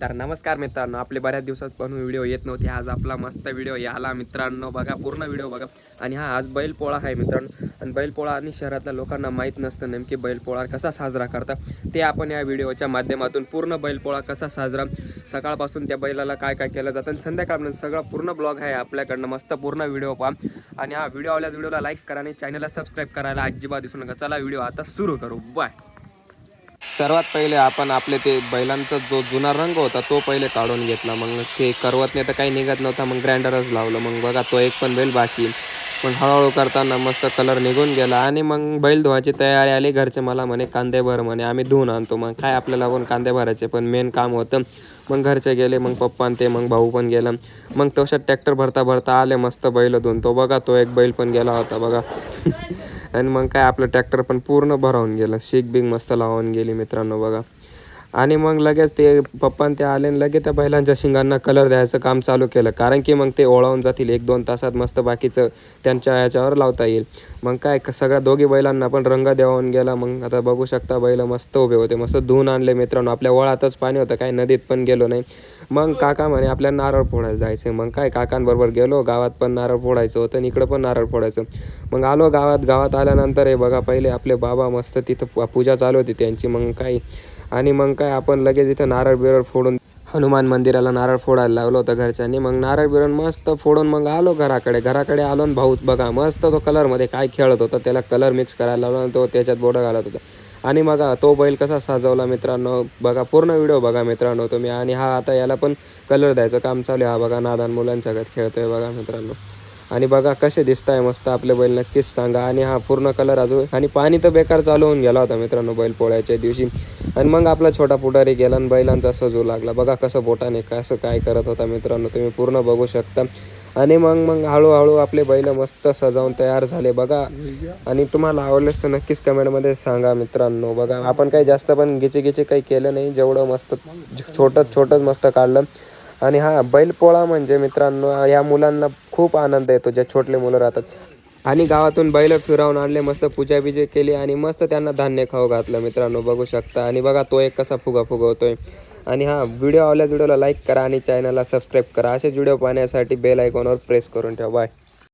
तर नमस्कार मित्रांनो आपले बऱ्याच दिवसात पण व्हिडिओ येत नव्हते. आज आपला मस्त व्हिडिओ याला मित्रांनो बघा पूर्ण व्हिडिओ बघा. आणि हा आज बैलपोळा आहे मित्रांनो. आणि बैलपोळा आणि शहरातल्या लोकांना माहीत नसतं नेमकी बैलपोळा कसा साजरा करतात. ते आपण या व्हिडिओच्या माध्यमातून पूर्ण बैलपोळा कसा साजरा सकाळपासून त्या बैलाला काय काय केलं जातं आणि संध्याकाळपर्यंत सगळा पूर्ण ब्लॉग आहे आपल्याकडनं. मस्त पूर्ण व्हिडिओ पहा. आणि हा व्हिडिओ आवल्यास व्हिडिओला लाईक करा आणि चॅनलला सबस्क्राईब करायला अजिबात दिसू नका. चला व्हिडिओ आता सुरू करू. बाय. सर्वात पहिले आपण आपले ते बैलांचा जो जुना रंग होता तो पहिले काढून घेतला. मग ते करवतने तर काही निघत नव्हता मग ग्राइंडरच लावलं. मग बघा तो एक पण बैल बाकी. पण हळूहळू करताना मस्त कलर निघून गेला. आणि मग बैल धुवायची तयारी आली घरचे मला म्हणे कांदे भर म्हणे आम्ही धुवून आणतो. मग काय आपल्याला पण कांदे भरायचे पण मेन काम होतं. मग घरचे गेले मग पप्पा आणि ते मग भाऊ पण गेलं. मग तशात ट्रॅक्टर भरता भरता आले मस्त बैल धुवून तो बघा तो एक बैल पण गेला होता बघा. आणि मग काय आपलं ट्रॅक्टर पण पूर्ण भरावून गेलं. शीक बिग मस्त लावून गेली मित्रांनो बघा. आणि मग लगेच ते पप्पान ते आले आणि लगेच त्या बैलांच्या शिंगांना कलर द्यायचं काम चालू केलं. कारण की मग ते ओळावून जातील. एक दोन तासात मस्त बाकीचं त्यांच्या ह्याच्यावर लावता येईल. मग काय सगळ्या दोघी बैलांना पण रंग देऊन गेला. मग आता बघू शकता बैल मस्त उभे होते. मस्त धुवून आणले मित्रांनो. आपल्या ओळातच पाणी होतं. काय नदीत पण गेलो नाही. मग काका म्हणे आपल्या नारळ फोडायला जायचं मग काय काकांबरोबर गेलो. गावात पण नारळ फोडायचं होतं आणि इकडं पण नारळ फोडायचं. मग आलो गावात. गावात आल्यानंतर हे बघा पहिले आपले बाबा मस्त तिथं पूजा चालू होती त्यांची. मग काय आणि मग काय आपण लगेच इथं नारळ बिरळ फोडून हनुमान मंदिराला नारळ फोडायला लावलं होतं घरच्यांनी. मग नारळ बिरण मस्त फोडून मग आलो घराकडे. घराकडे आलो आणि भाऊच बघा मस्त तो कलरमध्ये काय खेळत होता त्याला कलर मिक्स करायला लावला आणि तो त्याच्यात बोडं घालत होता. आणि मग तो बैल कसा सजवला मित्रांनो बघा पूर्ण व्हिडिओ बघा मित्रांनो तुम्ही. आणि हा आता याला पण कलर द्यायचं काम चालू आहे. हा बघा नादान मुलांच्या घरात खेळतोय बघा मित्रांनो. आणि बघा कसे दिसत आहे मस्त आपले बैल नक्कीच सांगा. आणि हा पूर्ण कलर अजून आणि पाणी तर बेकार चालू होऊन गेला होता मित्रांनो बैल पोळ्याच्या दिवशी. आणि मग आपला छोटा पुढारी गेला आणि बैलांचा सजू लागला. बघा कसं बोटाने कसं काय करत होता मित्रांनो तुम्ही पूर्ण बघू शकता. आणि मग मग हळूहळू आपले बैल मस्त सजावून तयार झाले. बघा. आणि तुम्हाला आवडलेच तर नक्कीच कमेंटमध्ये सांगा मित्रांनो. बघा आपण काही जास्त पण गिचे गिचे काही केलं नाही. जेवढं मस्त छोटंच छोटंच मस्त काढलं. आणि हा बैलपोळा म्हणजे मित्रांनो या मुलांना खूप आनंद येतो ज्या छोटले मुलं राहतात. आणि गावातून बैल फिरावून आणले मस्त पूजा बिजे केली आणि मस्त त्यांना धान्य खाऊ घातलं मित्रांनो बघू शकता. आणि बघा तो एक कसा फुगा फुगवतोय. आणि हा व्हिडिओ आवल्यास व्हिडिओला लाईक करा आणि चॅनलला सबस्क्राईब करा. असेच व्हिडिओ पाहण्यासाठी बेल आयकॉनवर प्रेस करून ठेवा. बाय